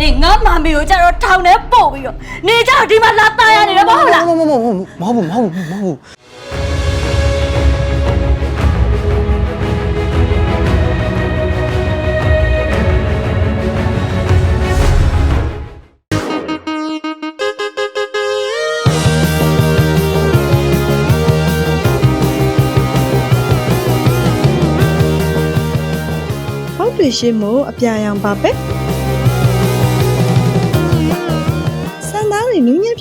နေငါမမီကိုကြတော့ထောင်ထဲပို့ပြီးတော့နေကြတော့ဒီမှာလာตายရနေတယ်မဟုတ်လား မဟုတ်မဟုတ်မဟုတ်မဟုတ်မဟုတ် ပေါက်တွေရှင်းမို့အပြာရောင်ပါပဲ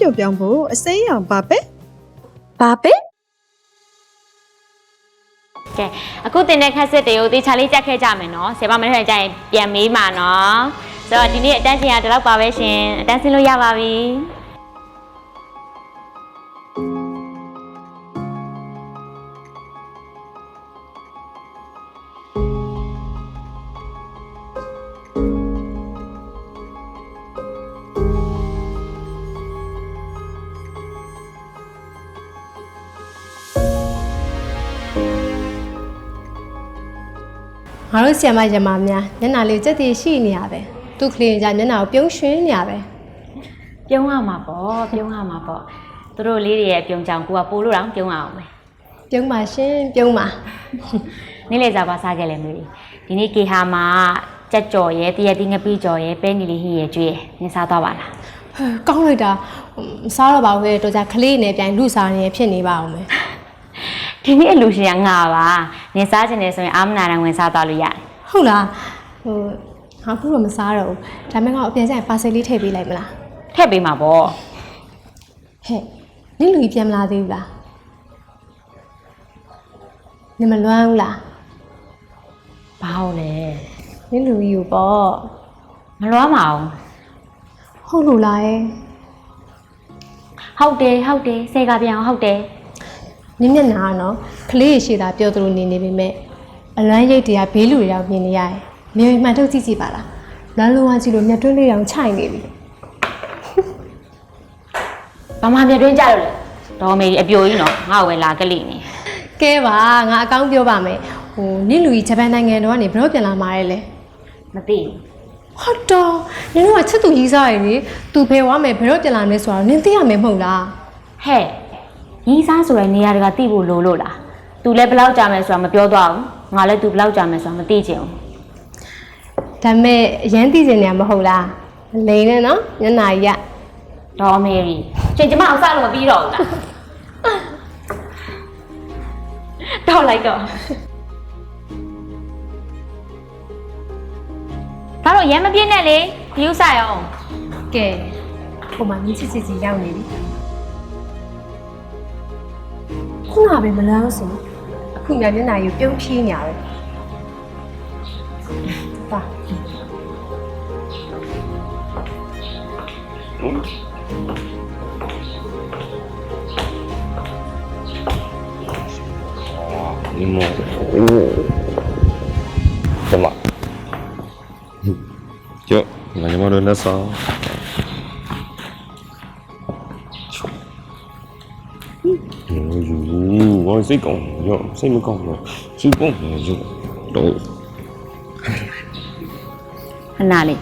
ပြုတ်ပြောင်းဖို့အစိမ်းရောင်ပါပဲဘာပဲကဲအခုတင်တဲ့ခက်စစ်တွေကိုတေချာလေးကြက်ခဲ့ကြမယ်နော်ဆယ်ပါမိနစ်ကြာရင်ပြန်မေးမှာနော်ဆိုတော့ဒီနေ့အတန်းရှင်ကဒီလောက်ပါပဲရှင်အတန်းဆင်းလို့ရပါပြီ ငါတို့ဆီယမရမများမျက်နှာလေးကြက်တည်ရှိနေရပဲသူကလေးကြမျက်နှာကိုပြုံးရွှင်းနေရပဲပြုံးရမှာပေါ့ပြုံးရမှာပေါ့သူတို့လေးတွေရဲ့ပြုံးကြောင်ကိုကပိုးလို့တော့ပြုံးရအောင်မယ်ပြုံးပါရှင်ပြုံးပါနေ့လေစားပါစားခဲ့လဲမေးဒီနေ့ကေဟာမှာကြက်ကြော်ရဲတရက်တိငပိကြော်ရဲပဲနီလေးဟင်းရဲကျွေးရနင်စားသွားပါလားဟဲ့ကောင်းလိုက်တာဟိုမစားတော့ပါဘူးရဲ့တော်ကြခလေးနဲ့ပြန်လူစားနေဖြစ်နေပါအောင်မယ် ဒီနေ့အလူရှင်ကငါပါနင်စားချင်တယ်ဆိုရင်အာမနာတန်ဝင်စားသွားလို့ရတယ်ဟုတ်လားဟိုငါခုတော့မစားတော့ဘူးဒါပေမဲ့ငါအပြန်ကျရင်ပါဆယ်လေးထည့်ပေးလိုက်မလားထည့်ပေးမှာပေါ့ဟဲ့နင်လူကြီးပြန်မလာသေးဘူးလားနင်မလွမ်းဘူးလားဘာဟုတ်လဲနင်လူကြီးကိုပေါ့မလွားမအောင်ဟုတ်လို့လားရဲ့ဟုတ်တယ်ဟုတ်တယ်စေကပြန်အောင်ဟုတ်တယ် နင်းမျက်နှာကနော်ကလေးရရှိတာပြောသလိုနေနေပေမဲ့အလန်းရိတ်တရားဘေးလူတွေတော့မြင်နေရတယ်။မြေမှန်ထုတ်ကြည့်ကြည့်ပါလား။လမ်းလုံးဝကြည့်လို့မျက်တွင်းလေးတောင်ခြိုက်နေပြီဘာမှပြတွင်းကြလို့လဲဒေါ်မေကြီးအပြိုကြီးနော်ငါ့ကိုပဲလာကလိနေ။ကဲပါငါအကောင်းပြောပါမယ်။ဟိုနင့်လူကြီးဂျပန်နိုင်ငံတော်ကနေဘယ်တော့ပြန်လာမှာလဲလေမသိ။ဟုတ်တော့နင်တို့ကချစ်သူကြီးစားရည်လေ။ तू ဖယ်သွားမယ်ဘယ်တော့ပြန်လာမလဲဆိုတော့နင်သိရမယ်မဟုတ်လားဟဲ့ ညီးစားဆိုတဲ့နေရာတကတိဖို့လိုလို့လား तू လည်းဘယ်လောက်ကြာမယ်ဆိုတာမပြောတော့ဘူးငါလည်း तू ဘယ်လောက်ကြာမယ်ဆိုတာမသိချင်ဘူး။ဒါပေမဲ့အရန်သိစင်နေမှာမဟုတ်လား။အလိန်နဲ့နော်မျက်နှာကြီးကဒေါ်မေကြီးရှင်ကျမအောင်စားလို့မပြီးတော့ဘူးလားတော့လိုက်တော့ဒါတော့ရမ်းမပြည့်နဲ့လေဒီဥစားရောကဲဟိုမှာမြစ်ချစ်ချစ်ကြီးရောက်နေပြီ ခုနကပဲမလန်းဆိုအခုညမျက်နှာကြီးကိုပြုံးဖြီးညာပဲပါ 你莫哦，怎么？就我他妈的那啥。 xây cổng nhộm xây một cổng nhộm xây cổng nhộm đổi anh nào đi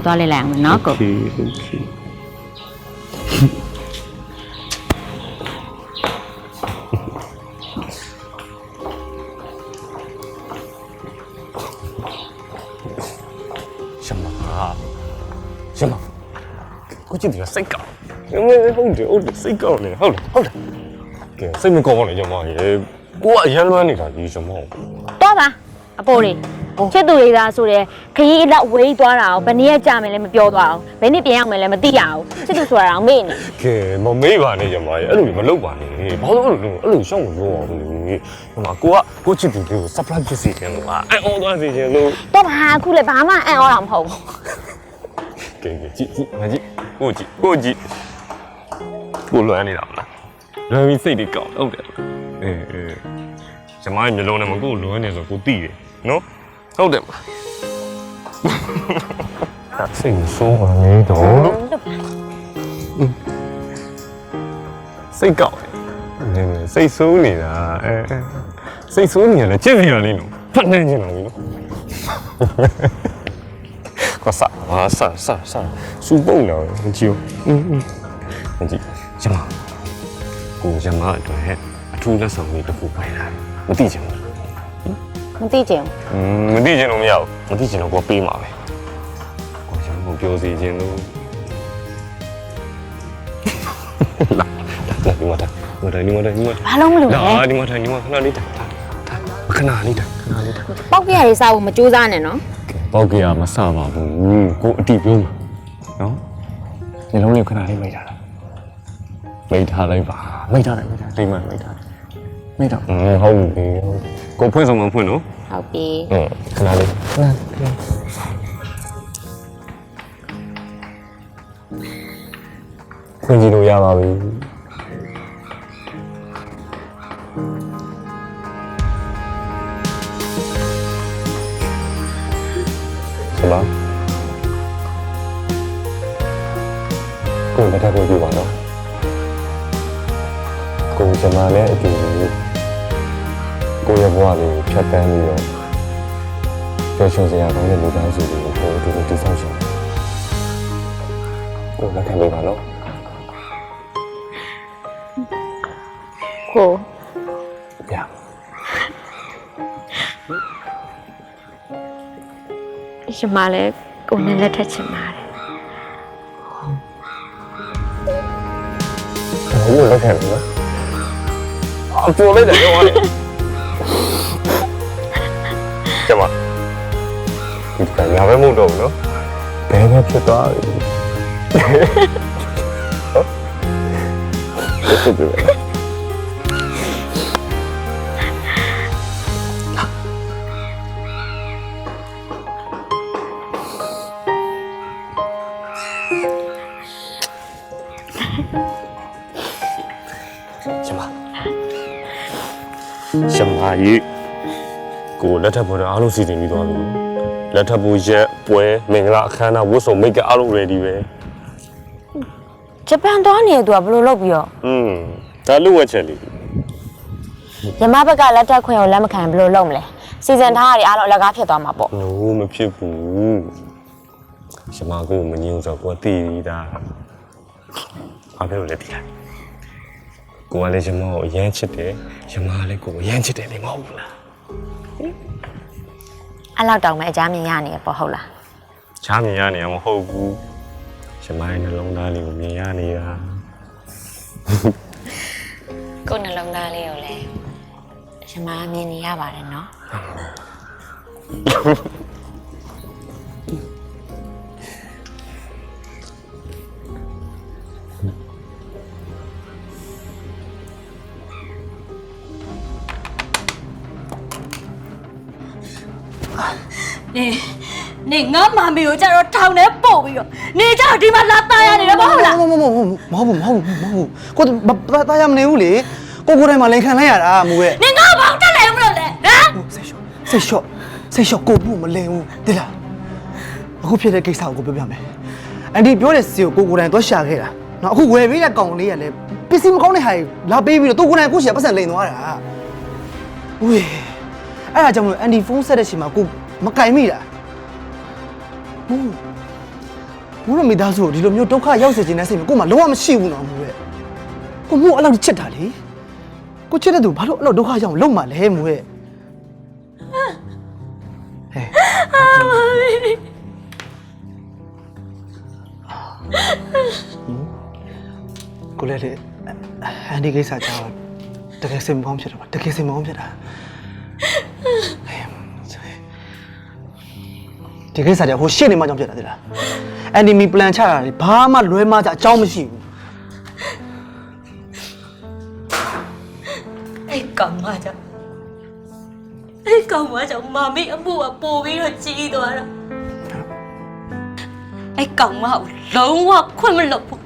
to lên làng mà nó cực okay, okay. Chứ thì là xây cầu Không? Được, không được, xây cầu này Hold hold ကောင်း။ဟုတ်တယ်ဟုတ်တယ်ဟုတ်တယ်စိတ်ကောင်းနေဟုတ်တယ်ဟုတ်တယ်။ကဲစိတ်မကောင်းပါနဲ့ကျွန်မရေ။ကိုကအရန်လွမ်းနေတာကြီးကျွန်မ။တော့ပါအပိုးလေးချစ်သူလေးသားဆိုတဲ့ခရီးလောက်ဝေးသွားတာအောင်ဘယ်နည်းကြာမယ်လဲမပြောသွားအောင်ဘယ်နည်းပြန်ရောက်မယ်လဲမသိရအောင်ချစ်သူဆိုတာအောင်မေ့နေကဲမမေးပါနဲ့ကျွန်မရေအဲ့လိုမလုပ်ပါနဲ့။ဘာလို့အဲ့လိုအဲ့လိုရှောင်းမလို့အောင်လဲ။ကျွန်မကိုကကိုချစ်သူလေးကို surprise ဖြစ်စေချင်လို့อ่ะအဲ့အော်သွားစေချင်လို့တော့ပါအခုလည်းဘာမှအံ့ဩတာမဟုတ်ဘူးကဲကဲကြည့်ကြည့်ငါကြည့်ကိုကြည့်ကိုကြည့်ကိုလွမ်းနေတာမလား လွန်ပြီးစိတ်တွေကောက်ဟုတ်တယ်အေးအေးကျမရဲ့မျိုးလုံးနဲ့မကိုလွန်နေဆိုကိုတိတယ်နော်ဟုတ်တယ်ဒါစိတ်ဆိုးပါနေတော့စိတ်ကောက်တယ်စိတ်ဆိုးနေတာအဲစိတ်ဆိုးနေရလဲချစ်နေရလေးနော်ဖတ်နေနေတော့ဘူးကွာစာဟာစာစာစာစူပုံတော့ကြည့်ဦး ကိုရမအတွက်အထူးလက်ဆောင်လေးတစ်ခုပိုင်လာမသိချင်ဘူးမသိကြဘူးอืมမသိချင်လို့မရဘူးမသိချင်တော့ကိုပေးမှာပဲကိုရမပြောစီချင်လို့လာလာဒီမှာတာဒီမှာတာဒီမှာတာဒီမှာတာဘာလုံးမလို့လဲလာဒီမှာတာဒီမှာခဏလေးတာခဏလေးတာခဏလေးတာပောက်ပြရရေးစားဖို့မကြိုးစားနဲ့နော်ပေါက်ကရမစပါဘူးကိုအတိပြောမှာနော်ညလုံးလေးခဏလေးမိတ်ထားတာ မိတ်ထားလိုက်ပါမိတ်ထားလိုက်မိတ်ထားလိမ့်မမိတ်ထားမိတ်တော့ဟုတ်ပြီကိုဖွင့်ဆောင်မဖွင့်နော်ဟုတ်ပြီอืมခဏလေးခဏခွင့်ကြည့်လို့ရပါပြီဆလာကိုလက်ထပ်ကိုပြပါတော့ ကိုကျွန်မလည်းအတူကိုရဲ့ဘဝလေးဖြတ်တန်းပြီးတော့ပျော်ရွှင်စရာကောင်းတဲ့လူသားစုတွေကိုကိုယ်အတူတူတည်ဆောက်ရှင်ကိုယ်လက်ခံပေးပါနော်ကိုဗျာရှင်မလည်းကိုနဲ့လက်ထက်ချင်ပါတယ်ဘယ်လိုလက်ခံလဲ နော်အပေါ်လိုက်တယ်ရောလေကျမဒီကညာပဲမဟုတ်တော့ဘူးနော်ဘယ်ပဲဖြစ်သွားပြီဟု တ်ဖြစ်ပြီပဲကျမရှမကြီးကိုလက်ထပ်ပေါ်တော့အားလုံးစီစဉ်ပြီးသွားပြီလက်ထပ်ပေါ်ရက်ပွဲမင်္ဂလာအခမ်းအနားဝတ်စုံမိတ်ကအားလုံး ready ပဲဂျပန်သွားနေသူကဘယ်လိုလုပ်ပြီးတော့อืมဒါလူဝက်ချက်လေးရမဘက်ကလက်ထက်ခွင့်ကိုလက်မခံဘယ်လိုလုပ်မလဲစီစဉ်ထားရတဲ့အားလုံးအလကားဖြစ်သွားမှာပေါ့ no မဖြစ်ဘူးရှမကိုမငြင်းဆိုတော့ကိုကတည်ပြီးသားအားပဲလည်းတည်လိုက် ကိုကလည်းရှမကိုအရန်ချစ်တယ်ရှမကလည်းကိုကိုအရန်ချစ်တယ်နေမဟုတ်ဘူးလားအဲ့လောက်တောင်ပဲအကြမ်းမြင်ရနေရပေါ့ဟုတ်လားချားမြင်ရနေမှာမဟုတ်ဘူးရှမရဲ့နှလုံးသားလေးကိုမြင်ရနေတာကိုယ်နှလုံးသားလေးကိုလည်းရှင်မမြင်နေရပါတယ်နော် နေနေငါမမီကိုကြတော့ထောင်ထဲပို့ပြီးတော့နေကြတော့ဒီမှာလာตายရနေတယ်မဟုတ်လား မဟုတ်မဟုတ်မဟုတ်မဟုတ်မဟုတ်မဟုတ်ကိုတာရမနေဘူးလေကိုကိုတိုင်းမှာလိန်ခံလိုက်ရတာမူရဲ့ နေငါဘောင်တက်လိုက်မလို့လဲဟမ် စိတ်လျှော့စိတ်လျှော့စိတ်လျှော့ကိုဘူးမလိန်ဘူးတိလားအခုဖြစ်တဲ့ကိစ္စကိုကိုပြောပြမယ်အန်ဒီပြောတဲ့စီကိုကိုကိုတိုင်းသွားရှာခဲ့တာနော်အခုဝယ်ပေးတဲ့ကောင်လေးကလည်းပစ္စည်းမကောင်းတဲ့ဟာကြီးလာပေးပြီးတော့သူကိုတိုင်းကိုရှာပတ်စံလိန်သွားတာဦးအဲ့ဒါကြောင့်မလို့အန်ဒီဖုန်းဆက်တဲ့ချိန်မှာကို မကင်မိတာဘူးဘူးလို့မိသားစုကိုဒီလိုမျိုးဒုက္ခရောက်စေခြင်းနဲ့စိတ်မှာကိုမှလုံးဝမရှိဘူးနော်မူရဲ့ကိုမို့အဲ့လောက်ချစ်တာလေကိုချစ်တဲ့သူဘာလို့အဲ့လိုဒုက္ခရောက်လုံးမှလဲမူရဲ့ဟဲ့ကိုလည်းလေအန်ဒီကိစ္စကြောင့်တကယ်စိတ်မကောင်းဖြစ်တာပါတကယ်စိတ်မကောင်းဖြစ်တာဟဲ့ ဒီကိစ္စကြောင့်ဟိုရှေ့နေမှကြောင့်ဖြစ်တာတိလားအန်ဒီမီပလန်ချတာလေဘာမှလွဲမကြအကြောင်းမရှိဘူးအဲ့ကောင်မကြောင့်အဲ့ကောင်မကြောင့်မမီအမှုကပို့ပြီးတော့ကြီးသွားတာအဲ့ကောင်မကိုလုံးဝခွင့်မလို့ဘူး